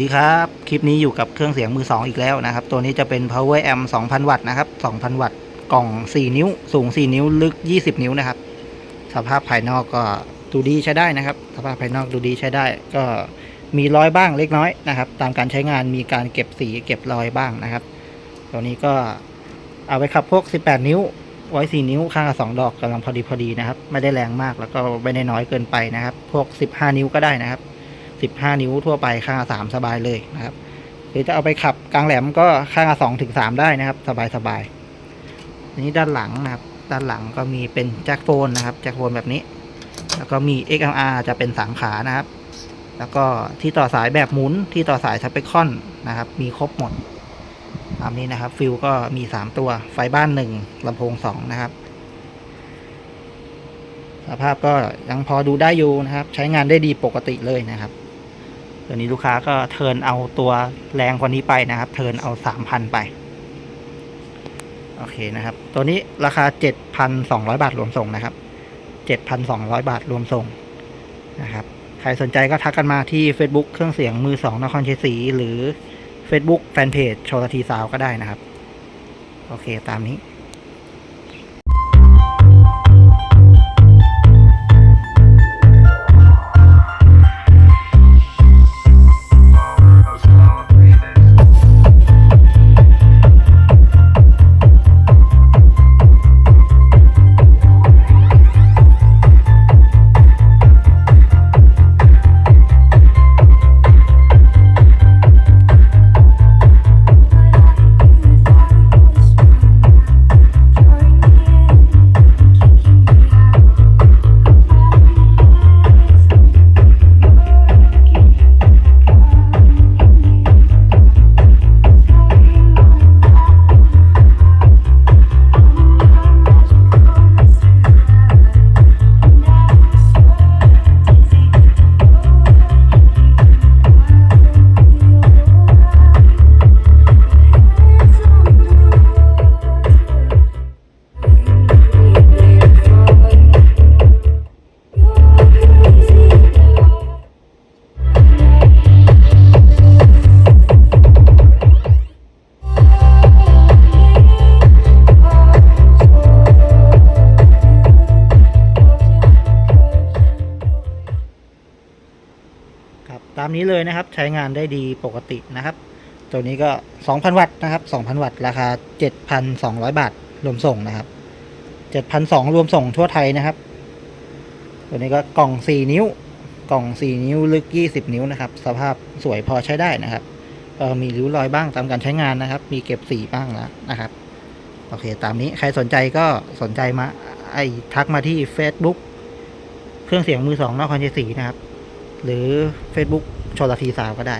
ดีครับ คลิปนี้อยู่กับเครื่องเสียงมือ 2 อีกแล้วนะครับ ตัวนี้จะเป็น power amp 2,000 วัตต์นะครับ 2,000 วัตต์ กล่อง 4 นิ้ว สูง 4 นิ้ว ลึก 20 นิ้วนะครับ สภาพภายนอกก็ดูดีใช้ได้นะครับ สภาพภายนอกดูดีใช้ได้ ก็มีรอยบ้างเล็กน้อยนะครับ ตามการใช้งานมีการเก็บสีเก็บรอยบ้างนะครับ ตัวนี้ก็เอาไว้ขับพวก 18 นิ้ว ไว้ 4 นิ้ว ข้างละ2ดอกกำลังพอดีพอดีนะครับ ไม่ได้แรงมากแล้วก็ไม่ได้น้อยเกินไปนะครับ พวก 15 นิ้วก็ได้นะครับ 15 นิ้วทั่วไปข้างละ3สบายเลยนะครับ หรือจะเอาไปขับกลางแหลมก็ข้างละ2ถึง3ได้นะครับ สบายสบายอันนี้ด้านหลังนะครับ ด้านหลังก็มีเป็นแจ็คโฟนนะครับแจ็คโฟนแบบนี้ แล้วก็มี XLR จะเป็นสามขานะครับ แล้วก็ที่ต่อสายแบบหมุนที่ต่อสายสเปคคอนนะครับ มีครบหมดตามนี้นะครับฟิลก็มี 3 ตัวไฟบ้าน 1ลำโพง 2 นะครับ สภาพก็ยังพอดูได้อยู่นะครับ ใช้งานได้ดีปกติเลยนะครับ ตัวนี้ลูกค้าก็เทินเอาตัวแรงกว่านี้ไปนะครับ เทินเอา3,000ไป โอเคนะครับ ตัวนี้ราคา7,200บาทรวมส่งนะครับ7,200บาทรวมส่งนะครับ ใครสนใจก็ทักกันมาที่ Facebook เครื่องเสียงมือ2นครเชัยศรีหรือ Facebook Fanpage โชลทีซาวก็ได้นะครับ โอเคตามนี้ ตามนี้เลยนะครับ ใช้งานได้ดีปกตินะครับ ตัวนี้ก็ 2,000 วัตต์นะครับ 2,000 วัตต์ราคา 7,200 บาทรวมส่งนะครับ 7,200รวมส่งทั่วไทยนะครับ ตัวนี้ก็กล่อง 4 นิ้ว กล่อง 4 นิ้วลึก 20 นิ้วนะครับ สภาพสวยพอใช้ได้นะครับเออมีริ้วรอยบ้างตามการใช้งานนะครับ มีเก็บสีบ้างแล้วนะครับ โอเค ตามนี้ใครสนใจก็สนใจมาไอทักมาที่ Facebook เครื่องเสียงมือสองนอกคอนเจสีนะครับ หรือ Facebook ชลทีสาวก็ได้